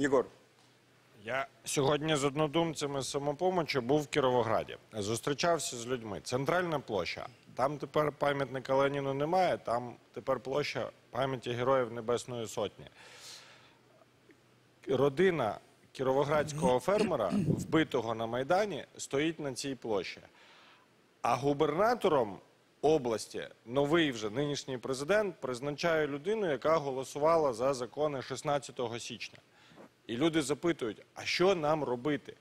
Єгор, Я сьогодні з однодумцями з самопомочі був в Кіровограді. Зустрічався з людьми. Центральна площа. Там тепер пам'ятника Леніну немає, там тепер площа пам'яті Героїв Небесної Сотні. Родина кіровоградського фермера, вбитого на Майдані, стоїть на цій площі. А губернатором області новий вже нинішній президент призначає людину, яка голосувала за закони 16 січня. І люди запитують, а що нам робити?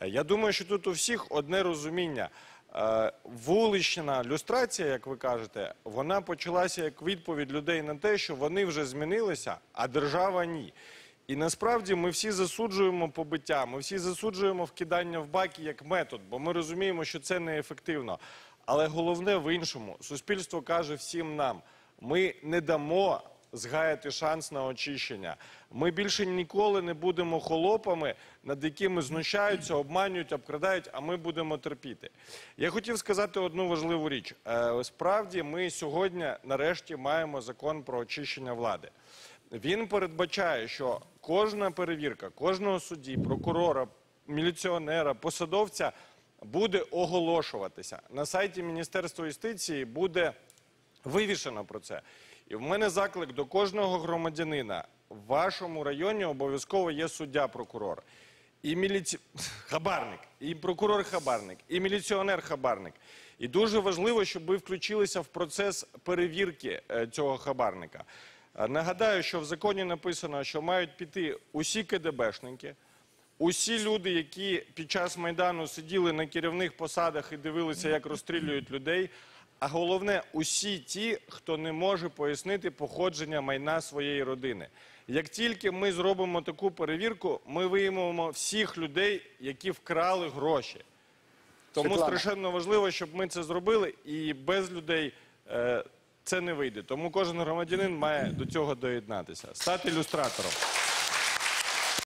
Е, Я думаю, що тут у всіх одне розуміння. Е, Вулична люстрація, як ви кажете, вона почалася як відповідь людей на те, що вони вже змінилися, а держава ні. І насправді ми всі засуджуємо побиття, ми всі засуджуємо вкидання в баки як метод, бо ми розуміємо, що це неефективно. Але головне в іншому, суспільство каже всім нам: ми не дамо згаяти шанс на очищення. Ми більше ніколи не будемо холопами, над якими знущаються, обманюють, обкрадають, а ми будемо терпіти. Я хотів сказати одну важливу річ. Е, Справді, ми сьогодні нарешті маємо закон про очищення влади. Він передбачає, що кожна перевірка, кожного судді, прокурора, міліціонера, посадовця буде оголошуватися. На сайті Міністерства юстиції буде вивішено про це. І в мене заклик до кожного громадянина. В вашому районі обов'язково є суддя-прокурор. І міліці... хабарник, і прокурор-хабарник, і міліціонер-хабарник. І дуже важливо, щоб ви включилися в процес перевірки е, цього хабарника. Е, Нагадаю, що в законі написано, що мають піти усі КДБшники, усі люди, які під час Майдану сиділи на керівних посадах і дивилися, як розстрілюють людей. А головне, усі ті, хто не може пояснити походження майна своєї родини. Як тільки ми зробимо таку перевірку, ми виявимо всіх людей, які вкрали гроші. Тому Світлана. страшенно важливо, щоб ми це зробили, і без людей е, це не вийде. Тому кожен громадянин має до цього доєднатися, стати ілюстратором.